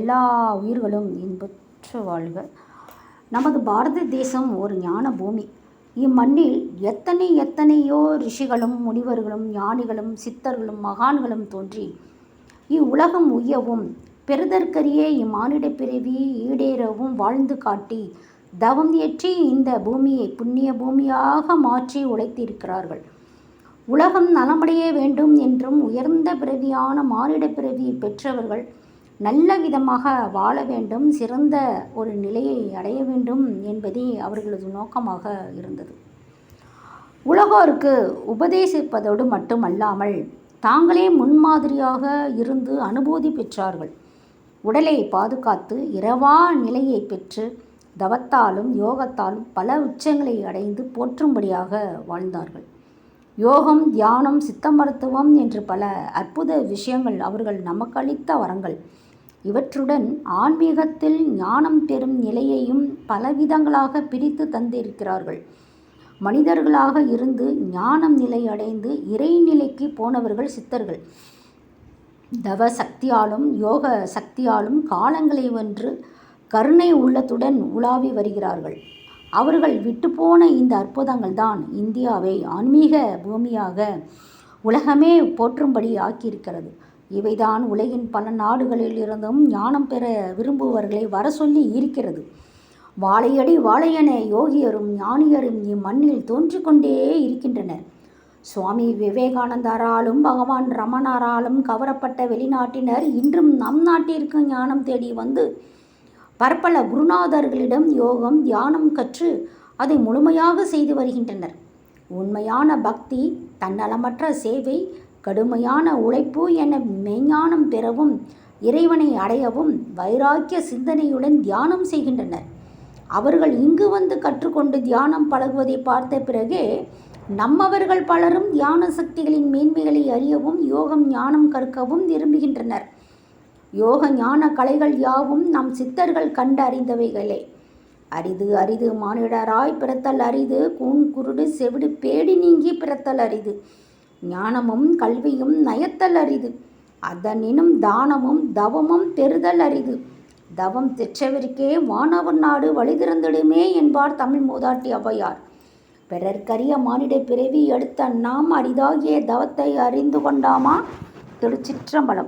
எல்லா உயிர்களும் இன்புற்று வாழ்க. நமது பாரத தேசம் ஒரு ஞான பூமி. இம்மண்ணில் எத்தனை எத்தனையோ ரிஷிகளும் முனிவர்களும் ஞானிகளும் சித்தர்களும் மகான்களும் தோன்றி இவ்வுலகம் உய்யவும் பெறுதற்கரிய இம்மானிட பிறவி ஈடேறவும் வாழ்ந்து காட்டி தவம் ஏற்றி இந்த பூமியை புண்ணிய பூமியாக மாற்றி உழைத்திருக்கிறார்கள் உலகம் நலமடைய வேண்டும் என்றும் உயர்ந்த பிறவியான மானிட பிறவியை பெற்றவர்கள் நல்ல விதமாக வாழ வேண்டும் சிறந்த ஒரு நிலையை அடைய வேண்டும் என்பதே அவர்களது நோக்கமாக இருந்தது. உலகோருக்கு உபதேசிப்பதோடு மட்டுமல்லாமல் தாங்களே முன்மாதிரியாக இருந்து அனுபூதி பெற்றார்கள். உடலை பாதுகாத்து இரவா நிலையை பெற்று தவத்தாலும் யோகத்தாலும் பல உச்சங்களை அடைந்து போற்றும்படியாக வாழ்ந்தார்கள். யோகம் தியானம் சித்த மருத்துவம் என்று பல அற்புத விஷயங்கள் அவர்கள் நமக்களித்த வரங்கள். இவற்றுடன் ஆன்மீகத்தில் ஞானம் பெறும் நிலையையும் பலவிதங்களாக பிரித்து தந்திருக்கிறார்கள். மனிதர்களாக இருந்து ஞானம் நிலை அடைந்து இறைநிலைக்கு போனவர்கள் சித்தர்கள். தவ சக்தியாலும் யோக சக்தியாலும் காலங்களை வென்று கருணை உள்ளத்துடன் உலாவி வருகிறார்கள். அவர்கள் விட்டுப்போன இந்த அற்புதங்கள் தான் இந்தியாவை ஆன்மீக பூமியாக உலகமே போற்றும்படி ஆக்கியிருக்கிறது. இவைதான் உலகின் பல நாடுகளில் இருந்தும் ஞானம் பெற விரும்புவர்களை வர சொல்லி இருக்கிறது. வாழையடி வாழையன யோகியரும் ஞானியரும் இம்மண்ணில் தோன்றிக் கொண்டே இருக்கின்றனர். சுவாமி விவேகானந்தராலும் பகவான் ரமணராலும் கவரப்பட்ட வெளிநாட்டினர் இன்றும் நம் நாட்டிற்கு ஞானம் தேடி வந்து பற்பல குருநாதர்களிடம் யோகம் தியானம் கற்று அதை முழுமையாக செய்து வருகின்றனர். உண்மையான பக்தி தன்னலமற்ற சேவை கடுமையான உழைப்பு என மெய்ஞானம் பெறவும் இறைவனை அடையவும் வைராக்கிய சிந்தனையுடன் தியானம் செய்கின்றனர். அவர்கள் இங்கு வந்து கற்றுக்கொண்டு தியானம் பழகுவதை பார்த்த பிறகே நம்மவர்கள் பலரும் தியான சக்திகளின் மேன்மைகளை அறியவும் யோகம் ஞானம் கற்கவும் விரும்புகின்றனர். யோக ஞான கலைகள் யாவும் நம் சித்தர்கள் கண்டு அறிந்தவைகளே. அரிது அரிது மானிடராய் பிறத்தல் அரிது கூன் குருடு செவிடு பேடி நீங்கி பிறத்தல் அரிது. ஞானமும் கல்வியும் நயத்தல் அரிது அதனினும் தானமும் தவமும் பெறுதல் அரிது தவம் தெற்றவருக்கே வானவர் நாடு வழிதிறந்திடுமே என்பார் தமிழ் மூதாட்டி ஔவையார். பிறர்க்கரிய மானிட பிறவி எடுத்த நாம் அரிதாகிய தவத்தை அறிந்து கொண்டாமா? திருச்சிற்றம்பலம்.